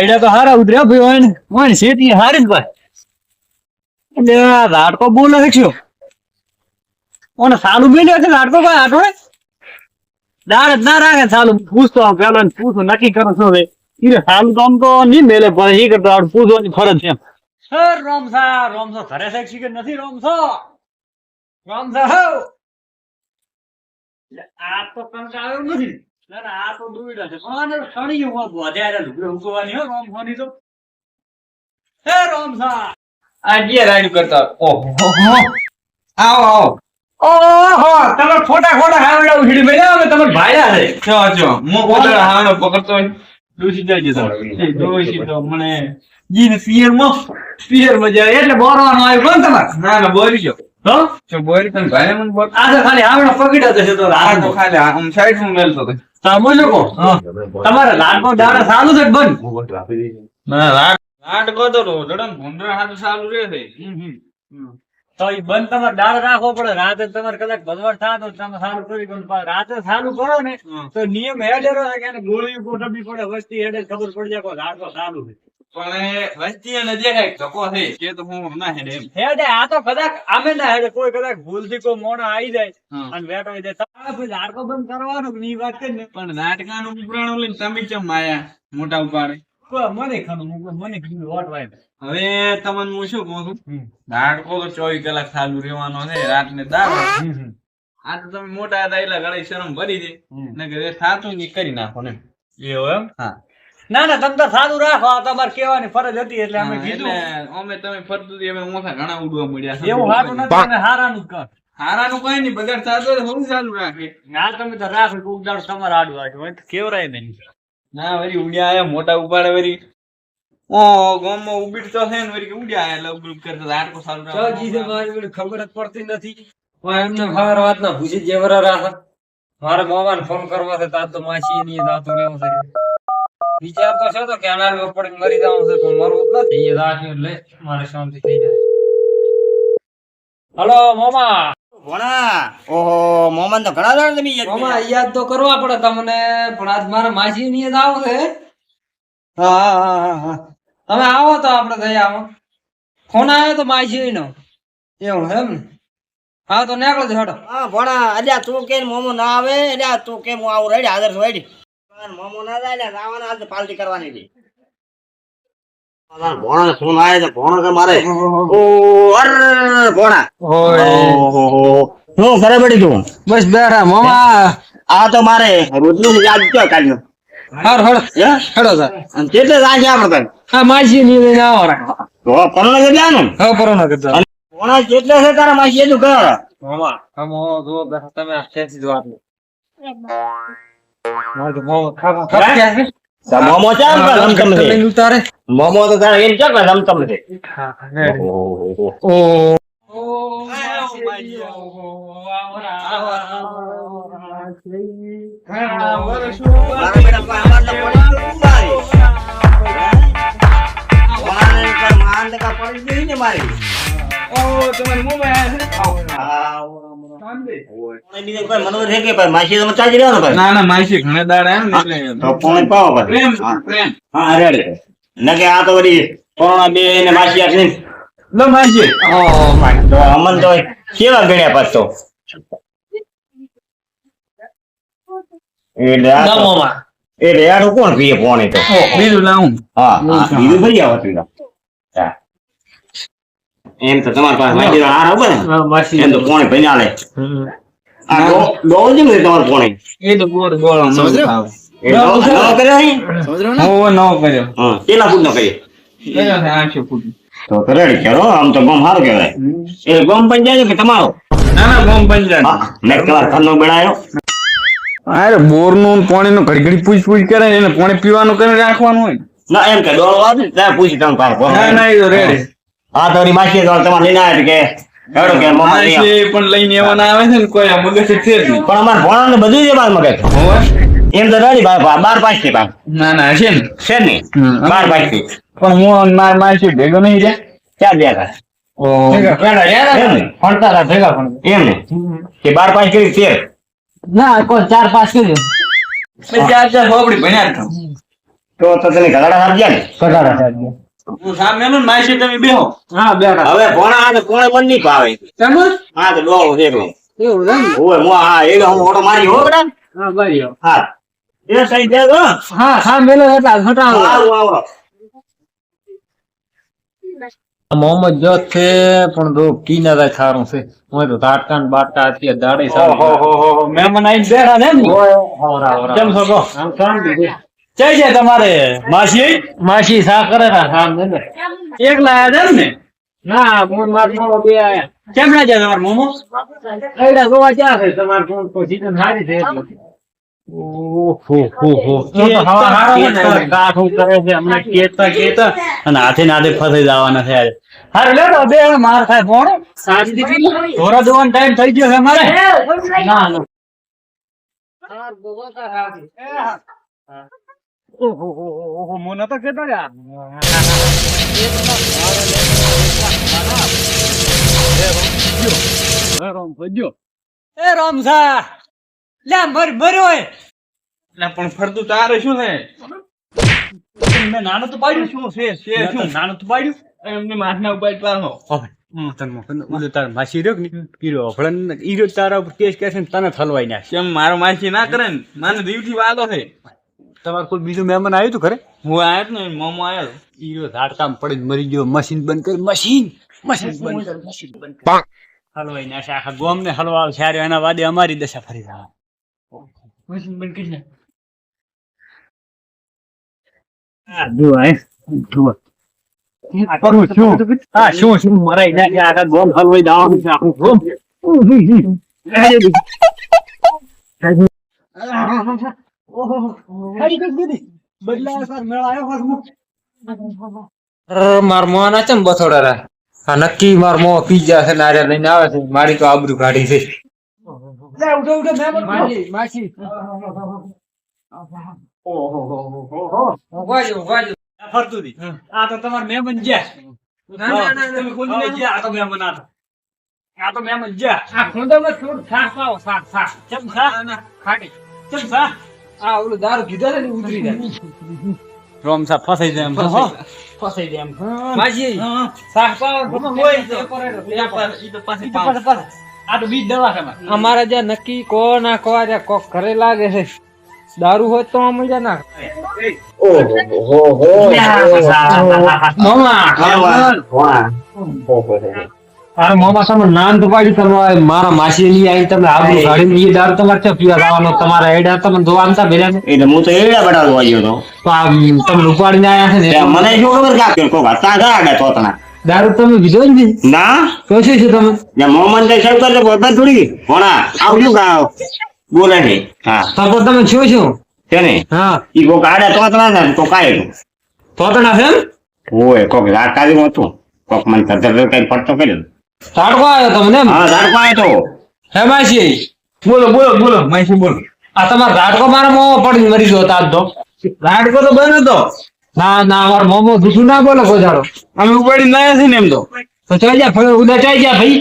Idea તો હારા ઉતર્યા ભાઈ હોય હોય શેતી હારી જ ભાઈ એટલે લાડકો બોલે છે ઓને સાલું મેલ્યો છે, લાડકો ભાઈ આટો દાળ દાડ ના રાખે સાલું. પૂછતો આમ પેલો પૂછું, નક્કી કરો છો? ભાઈ ઈ સાલું તો આમ તો નહીં મેલે, પણ એ કરતો આમ પૂછવાની ફરજ છે સર રોમસા રોમસો ઘરે છે કે નથી રોમસો રોમસા હો. આ તો કંટાળ્યો નથી. ના ના આ તો દુઈડા છે. પણ આને સણી હોત વધારે લુગડે ઉગવાની હો રોમસોની તો. હે રોમસા આ જે રાઈડ કરતા ઓહો આવો આવો. ઓહો તમે ખોટા ખોટા હાવડા ઉછળી મેલ્યા હવે તમારે ભાયા છે. ચો ચો મો કોતર હાનો પકડતો હોય. ડૂસી જાય છે તમારે ડોસી તો મને જીન પિયરમાં પિયરમાં જાય એટલે બોરવાનું આવ્યું કોણ તમારે? ના ના બોરી જો હો? ચો બોરી તને ભાઈ મને બોલ આ તો ખાલી હાવડા પકડ્યા છે તો આ ખાલી આમ સાઈડ હું મેલતો તો. તમે લોકો તમારે લાડકો દાડા સારું છે બંધ? ના તો લડન ભૂંડરા હાથ ચાલુ રહે છે તો એ બંધ તમારે દાળ રાખવો પડે. રાતે તમારે કદાચ ભગવાન થાય તો તમે સારું કરી દો રાતે સારું કરો ને તો નિયમ હેડેરો ગોળી ગોઠવવી પડે વસ્તી હેડે ખબર પડી જાય લાડકો સારું છે. પણ વસ્તી એને દેખાય ધક્કો છે. કે તો હું ના હેડે એમ. હેડે આ તો કદાચ આમે ના હેડે કોઈ કદાચ ભૂલથી કોઈ મોણા આવી જાય હા. અને વેટો જાય. તમારે પછી બંધ કરવાનો ની વાત કરીને પણ નાટકાનું ઉપરાણું લઈને તમે માયા મોટા ઉપાડે? મને ખાનું મને કીધું હવે તમને હું શું કહું છું? નાટકો તો ચોવીસ કલાક ચાલુ રહેવાનો છે રાત ને દાળ આ તો તમે મોટા હતા એટલે ઘણી શરમ ભરી દે ને કે એ થાતું કરી નાખો ને. એવું એમ? હા. ના ના તમે તો સારું રાખો. આ તમારે કહેવાની ફરજ હતી એટલે અમે કીધું. અમે તમે ફરતું હતી, અમે મોથા ઘણા ઉડવા મળ્યા એવું સારું નથી તમે હારાનું કર. હારાનું કઈ નહીં બગાડ થતો હું તો ચાલુ રાખે. ના તમે તો રાખો કોક દાડો તમારે આડું હોય તો કેવરાય નહીં. ના વરી ઉડ્યા આયા મોટા ઉપાડે વરી. ઓ ગામમાં ઉબીડ તો છે ને ઉડ્યા આયા એટલે ઉબીડ કરતા લાડકો સારું રાખો. ખબર જ પડતી નથી. એમને વાત ના પૂછી જેવરા રાખે. મારા મોમાને ફોન કરવા છે તાર તો માસી ની તાતો રહેવો છે વિચાર તો છે તો કે પડી મરી જવાનું છે પણ મરવું જ નથી. એ રાખ્યું લે મારે શાંતિ થઈ જાય. હલો મોમા. ભણા ઓહો મોહમ્મદ તો ઘણા દાડા તમે યાદ મોમા યાદ તો કરવા પડે તમને પણ આજ મારા માસી ની આવો છે હા? હા હા હા તમે આવો તો આપણે થઈ આવો ફોન આવ્યો તો માસી નો એવું એમ? ને હા તો નીકળો છો હા ભણા અલ્યા તું કે મોમો ના આવે? અલ્યા તું કે હું આવું રેડી હાજર છું રેડી મોમો ના જાય અલ્યા આવવાના હાલ તો કરવાની છે ભોણા ફોન આવે છે? ભોણા છે મારે. ભોણા. ઓહો શું કરે તું બસ બેઠા મોમા. આ તો મારે રોજનું યાદ ક્યાં કાઢ્યું? હર હર હેડો સર. કેટલે રાજ આપણે હા માસી ની લઈને આવો તો પરણ કેટલા નું? ભોણા કેટલે છે તારા માસી? એટલું કર મોમા હમ હો જો તમે આ ખેંચી દો આટલું મારે તો મોમા તા મોમો ચા રમતમ છે લઈને ઉતારે મોમો તો તારે એમ ચા રમતમ છે હા રેડી ઓહો ઓ મારા બેટા ને ભાઈ? ના ના માસી ઘણા દાડા એમ ને એટલે તો પોણી પાવો પ્રેમ પ્રેમ. હા રેડી ન આ તો વળી કોરોના બે ને માસી આખી લો માસી. તો અમન તો કેવા ગણ્યા પાછ? એટલે આ તો- એટલે યાર કોણ પીએ પોણી તો? બીજું લાવું. હા હા બીજું ભરી આવો તું એમ તો તમારી પાસે માહિતી હાર આવે ને. એમ તો પોણી ભરી આલે. આ ડોલ જેમ છે તમારું પોણી? એ તો ગોળ ગોળ આમ ખાવે. એ ડો- ડો કર્યો છે? હોવો નવો કર્યો. હા કેટલા ફૂટનો કરીએ કર્યો છે આઠસો ફૂટ. તો તો કરો આમ તો ગમ સારું કહેવાય. એ ગમ પંચાયત કે તમારો? ના ના બોમ્બ પંજાબ મેં તમારા ઘરનો બનાવ્યો અરે બોરનું પાણી નું ઘડી ઘડી પૂછ પૂછ કરે એને પાણી પીવાનું કરીને રાખવાનું હોય? ના એમ કે ને ત્યાં પૂછી તમે પાર ના ના એ તો રેડી હા તમારી માસી તમારે લઈને આવ્યા કે પણ લઈને એવાના આવે છે ને કોઈ મગજ છે જ નહીં. પણ અમારે ભણાને બધું જ બાર મગજ. એમ તો રેડી બાર પાંચથી બાર ના ના છે ને. છે ને બાર પાંચથી. પણ હું માર માસી ભેગો નહીં ભણતા પણ એમ ને? કે બાર પાંચ કરી તેર ના કોઈ ચાર પાંચ કર્યો ચાર ચાર હોપડી ભણ્યા તો તો તને ઘટાડા આપજે ને? ઘટાડા માસી તમે બેહો. હા બેઠા. હવે ભોણા આ કોણે બંધ નહીં પાવે હા તો ડોળો એકલો એવું ઓય મો હા એ હું ઓટો મારી હો બેટા. હા બરી હા. એ સહી દે તો. હા હા મેલો એટલા હટાવો. સારું આવડો મોહમ્મદ જોત છે પણ તો કી ના થાય ખારું છે. હું તો તાટકા ને બાટકા અત્યારે દાડે સારું મેમન આઈને બેઠા ને? એમ છો કેમ શાંતિ? જય જય તમારે. માસી? માસી સા કરે ના ને? એકલા આયા છે ને? ના મોન માર મોડો બે આયા. કેમ ના જાય તમારે મોમો? કઈડા જોવા ક્યાં છે તમાર ફોન તો સીધું સારી છે એટલે ઓહો હો હો એ તો કેતા કેતા અને હાથે ને હાથે ફસાઈ જવાના છે આજે હારે લેતો બે માર થાય મોડો સારી દીધી ધોરા ધોવાનો ટાઈમ થઈ ગયો છે મારે ના ના ઓહો હો હો હો મોના તો કેતો યાર એ રામસા લે મર મર્યો પણ ફરતું તારે શું છે મેં નાનું તો પાડ્યું શું છે છે શું નાનું તો પાડ્યું એમને માથના ઉપર પાડો તને થલવાઈ ના કેમ મારો માસી ના કરે ને? મને દીવથી વાલો છે. તમારે કોઈ બીજું મહેમાન આવ્યું હતું ખરે હું આવ્યો જ ને મોમો આવ્યો ઈરો ઝાડકામ પડીને મરી ગયો મશીન બંધ કરી મશીન મશીન બંધ કરી મશીન બંધ કરી. હલવાઈ નાખે આખા ગોમને હલવાળ છે એના વાદે અમારી દશા ફરી જાય મશીન બંધ કરી. આ જુઓ હે, જુઓ. આ કરું છું આ શું શું મરાઈ નાખે આખા ગોમ હલવાઈ દાવાનું છે આખું ગોમ માર મોં ના ચમ બથોડા રા આ નક્કી મારમો પી પીઝા છે નારે લઈને આવે છે. મારી તો આબરૂ કાઢી છે. માસી માસી. ફરતું હતી આ તો તમાર મહેમાન જ્યાં ના, ના, ના, ના. તમે ખોલી નાખો. આ તો મહેમાન આ તો. આ તો મહેમાન જ્યાં. આ ખોંડામાં થોડું છાશ પાવો, છાશ, છાશ. ચમ ખા ખાટી. આ ઓલું દારૂ કીધો ને ઉતરી જાય. રોમસા ફસાઈ જાય એમ ફસાઈ જાય એમ માજી પાછા. આ તો બીજ દવા અમારા. જ્યાં નક્કી કો ના કો જ્યાં કોક ઘરે લાગે છે. દારૂ હોય તો અમે જ્યાં ના હો અરે મામા તમે નાન તો પાડ્યું તમે મારા માસી ની આવી તમે આબરૂ કાઢીને ઈ દારૂ તમારે પીવા લાવવાનો તમારા એડા તમે નતા ભેર્યા ને? એટલે હું તો એડા બટાડવા ગયો હતો. તો આ તમે ઉપાડીને આયા છે મને શું ખબર કે આ કોક હતા ગાડા તોતના દારૂ તમે પીધો જ ના? તો શું છે તમે સાહેબ કરતો પોતા થોડી ભણા આવડું કા બોલે છે. હા. તો તમે છો છો? તેને હા. ઈ કોક આડા તોતના ને તો કાય તોતણા છે એમ? ઓય કોક રાકાજી હતું. કોક મને ધધર કઈ પડતો કર્યો તાડકો આવ્યો તમને હા ધાર આવ્યો તો. હે માસી? બોલો બોલો બોલો માસી બોલો. આ તમાર રાડકો મારા મોં પડી મરી ગયો તાજ તો. રાડકો તો બંધ હતો. ના ના અમારો મોમો જૂઠું ના બોલો ગોજાડો અમે ઉપાડીને લાયા છે ને એમ તો. તો ચાઈ જા ફળ ઉદા ચાઈ જા ભાઈ.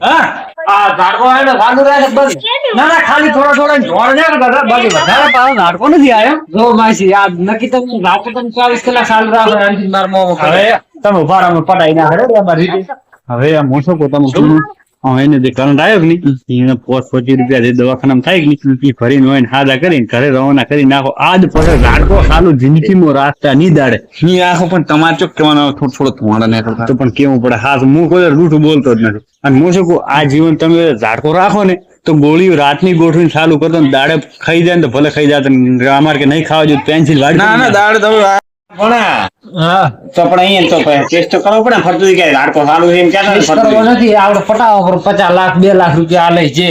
હા આ ઝાડકો આવે ને ચાલુ રહે બસ ના ના ખાલી થોડા થોડા ઢોળ ને બધા બાકી વધારે પાછો ઝાડકો નથી આવ્યો જો માસી આ નક્કી તમે રાતે તમે ચોવીસ કલાક ચાલુ રાખો મારા મોમો હવે તમે ઊભા રહો, પટાઈ ના હરે અમારી રીતે. હવે આ મોસો પોતાનું શું? હવે એને જે કરંટ આવ્યો કે નહીં એને પોસ પચીસ રૂપિયા જે દવાખાનામાં થાય કે નહીં એ ફરીને હોય ને હાદા કરીને ઘરે રવાના કરી નાખો. આજ પછી લાડકો સાલું જિંદગીમાં રાસ્તા નહીં દાડે. નહીં આખો પણ તમારે ચોક કહેવાનો થોડો થોડો ધોવાડા નહીં તો પણ કેવું પડે? હા હું કોઈ રૂઠું બોલતો જ નથી. અને હું શું કહું આ જીવન તમે ઝાડકો રાખો ને તો ગોળીઓ રાતની ગોઠવીને ચાલુ કરતો ને દાડે ખાઈ જાય ને તો ભલે ખાઈ જાય અમારે કે નહીં ખાવા જોઈએ પેન્સિલ વાળી ના ના દાડે તમે તો પણ અહીંયા તો ટેસ્ટ તો કરવો પડે ને ફરતું કે લાડકો સારું છે એમ કહેતા ને કરવો નથી આપણે પટાવા પર પચાસ લાખ બે લાખ રૂપિયા આલે છે.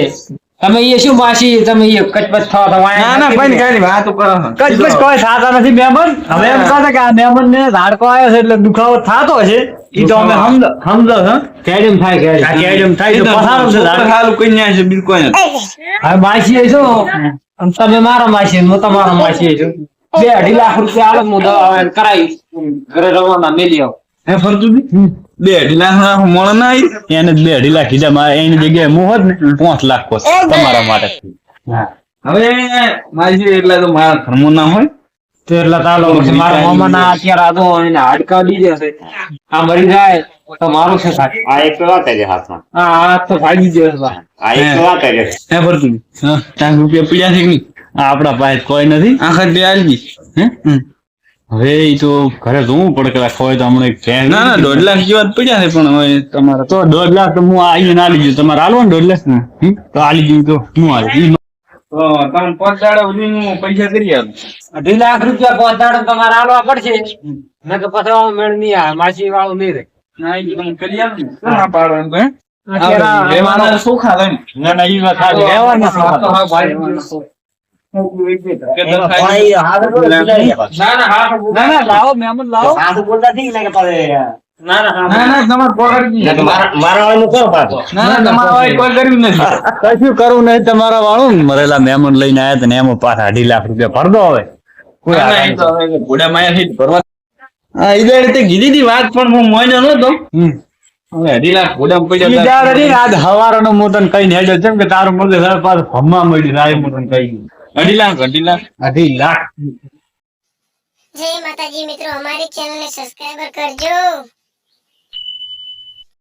તમે એ શું માસી તમે એ કચપચ થવા તો વાંહે નથી કાંઈ વાતો કરો. કચપચ કોઈ સાતા નથી મહેમાન હવે એમ કહો કે આ મહેમાન ને ધાડકો આવ્યો છે એટલે દુખાવો થાતો છે. ઈ તો અમે સમજ સમજો છો કેડમ થાય કેડમ કેડમ થાય તો પસારો છે ધાડકો. હાલું કઈ છે બિલકુલ. હવે માસી એ તમે મારા માસી હું તમારો માસી છું. બે અઢી લાખ રૂપિયા આલે હું દવા હવે કરાવી ઘરે રવાના મેલી આવો. હે ફરતું બી? બે અઢી લાખ ના મોણ ના એને બે અઢી લાખ કીધા મારે એની જગ્યાએ હું હોત ને પાંચ લાખ કોસ તમારા માટે. હવે મારી એટલે તો મારા ધર્મ ના હોય. તો એટલા તાલો મારા મારા ના અત્યારે આદો એને હાડકા દીધે છે. આ મરી જાય તો મારું છે સાહેબ. આ એક વાત છે હાથમાં. હા હાથ તો ભાગી ગયો છે આ એક વાત છે હે ફરતું હા ત્યાં રૂપિયા પીડ્યા છે કે નહીં? આપણા પાસે કોઈ નથી. આખા બે આલજી હે? હવે એ તો ઘરે જોવું પડે કે હોય તો હમણાં એક ફેન ના ના દોઢ લાખ જેવા પડ્યા છે પણ હવે તમારે તો દોઢ લાખ તો હું આવીને આલી દઉં તમારે આલો ને દોઢ લાખ ને? તો આલી દઉં તો હું તો તમે પાંચ દાડા સુધી હું પૈસા કરી આવું અઢી લાખ રૂપિયા પહોંચાડો તમારે આલવા પડશે. નકર પછી આવો મેળ નહીં આવે માસી વાળું નહીં રહે. ના એ તમે કરી આવું ના. પાડો એમ કે લેવાના સોખા લઈને ના. ના એ વાત સાચી. લેવાના તમારે ના ના ના વાળી મરેલા મહેમાન લઈને આયા ને એમાં પાછા અઢી લાખ રૂપિયા ભરદો હવે. ઘોડા ભરવા કીધી હતી વાત પણ હું મોઈને નતો હમ. હવે અઢી લાખ ઘોડા પૈસા ઈ દાડે નહીં, આજ હવારનો હું કઈ હેડ્યો છે. કે તારું મગજ હવે પાછું ભમવા મળ્યું રાય હું કઈ ગયું. અઢી લાખ અઢી લાખ. અઢી લાખ. જય માતાજી મિત્રો અમારી ચેનલને સબસ્ક્રાઇબર કરજો.